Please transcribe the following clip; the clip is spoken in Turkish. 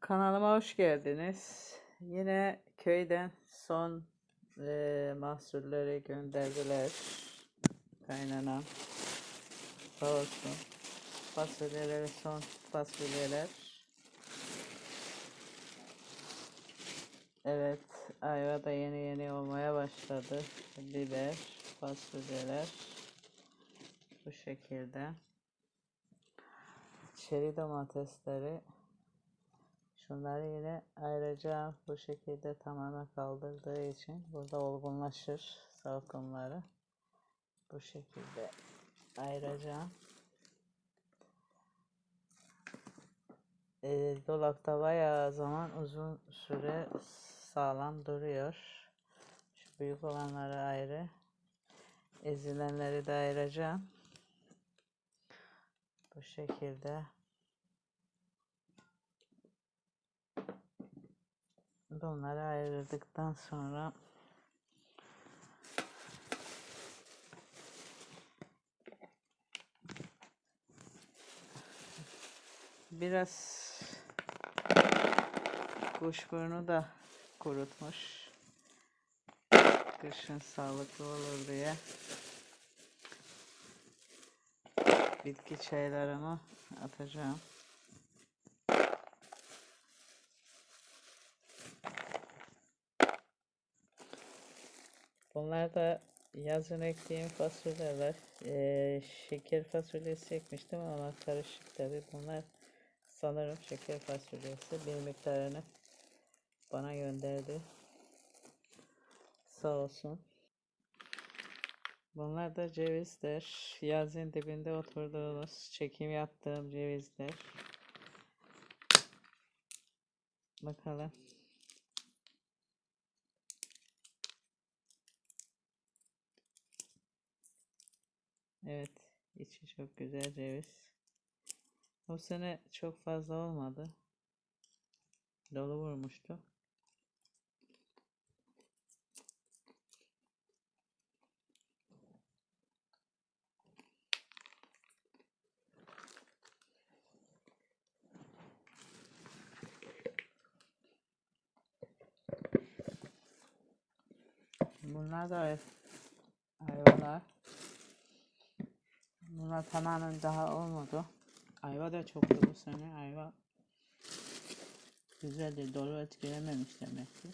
Kanalıma hoş geldiniz. Yine köyden son eee, mahsulleri gönderdiler. Kaynanam. Sağ olsun. Fasulyeleri son fasulyeler. Evet, ayva da yeni yeni olmaya başladı. Biber, fasulyeler. Bu şekilde. Çeri domatesleri. Şunları yine ayıracağım. Bu şekilde tamamen kaldırdığı için burada olgunlaşır salkımları. Bu şekilde ayıracağım. Ee, dolapta bayağı zaman uzun süre sağlam duruyor. Şu büyük olanları ayrı. Ezilenleri de ayıracağım. Bu şekilde. Bunları ayırdıktan sonra biraz kuşburnu da kurutmuş. Kışın sağlıklı olur diye. Bitki çaylarımı atacağım. Bunlar da yazın ektiğim fasulyeler. Ee, şeker fasulyesi ekmiştim ama karışık tabi. Bunlar sanırım şeker fasulyesi. Bir miktarını bana gönderdi. Sağ olsun. Bunlar da cevizler. Yazın dibinde oturduğumuz, çekim yaptığım cevizler. Bakalım. Evet, içi çok güzel ceviz. O sene çok fazla olmadı. Dolu vurmuştu. Bunlar da ay- ayvalar. Bunlar tamamen daha olmadı. Ayva da çoktu bu sene. Ayva güzeldi. Dolu etkilememiş demek ki.